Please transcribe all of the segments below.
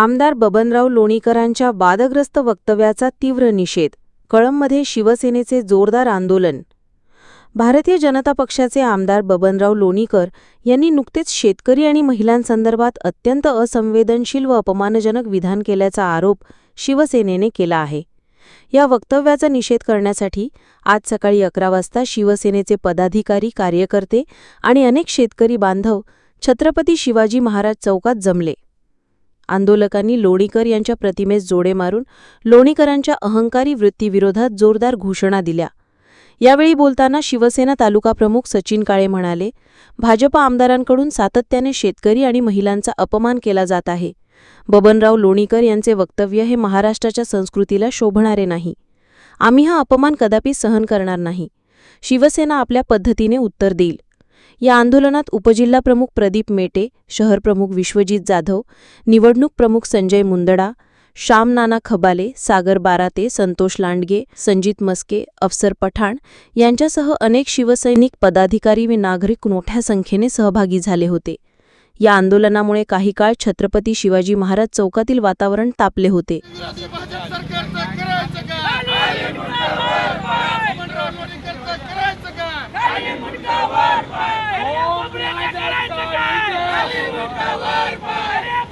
आमदार बबनराव लोणीकरांच्या वादग्रस्त वक्तव्याचा तीव्र निषेध कळंबमध्ये शिवसेनेचे जोरदार आंदोलन. भारतीय जनता पक्षाचे आमदार बबनराव लोणीकर यांनी नुकतेच शेतकरी आणि महिलांसंदर्भात अत्यंत असंवेदनशील व अपमानजनक विधान केल्याचा आरोप शिवसेनेने केला आहे. या वक्तव्याचा निषेध करण्यासाठी आज सकाळी अकरा वाजता शिवसेनेचे पदाधिकारी कार्यकर्ते आणि अनेक शेतकरी बांधव छत्रपती शिवाजी महाराज चौकात जमले. आंदोलकांनी लोणीकर यांच्या प्रतिमेस जोडे मारून लोणीकरांच्या अहंकारी वृत्तीविरोधात जोरदार घोषणा दिल्या. यावेळी बोलताना शिवसेना तालुका प्रमुख सचिन काळे म्हणाले भाजप आमदारांकडून सातत्याने शेतकरी आणि महिलांचा अपमान केला जात आहे. बबनराव लोणीकर यांचे वक्तव्य हे महाराष्ट्राच्या संस्कृतीला शोभणारे नाही. आम्ही हा अपमान कदापि सहन करणार नाही. शिवसेना आपल्या पद्धतीने उत्तर देईल. या आंदोलनात उपजिल्हा प्रमुख प्रदीप मेटे शहर प्रमुख विश्वजित जाधव निवडणूक प्रमुख संजय मुंदडा श्याम नाना खबाले सागर बाराते संतोष लांडगे संजित मस्के अफसर पठाण यांच्यासह अनेक शिवसैनिक पदाधिकारी व नागरिक मोठ्या संख्येने सहभागी झाले होते या आंदोलनामुळे काही काळ छत्रपती शिवाजी महाराज चौकातील वातावरण तापले होते विरोधी भाजप सरकारचं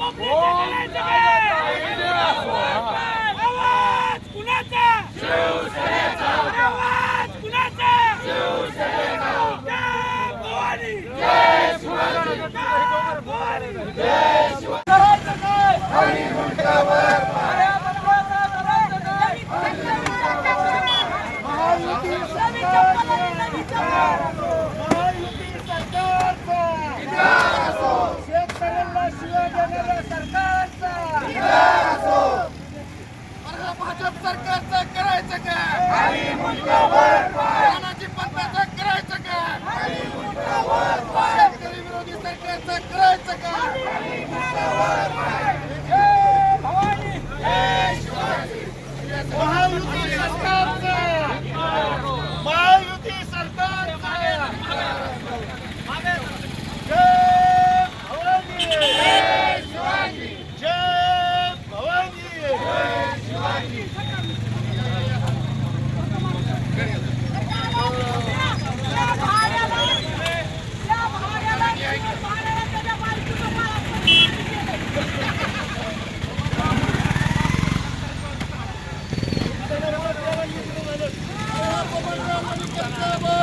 करायचं का बबनराव लोणीकरचं करायचं का महायुती सरकारचा शेतकऱ्यांना शिवाय देणाऱ्या सरकारचा अरे भाजप सरकारचं करायचं का? भाजप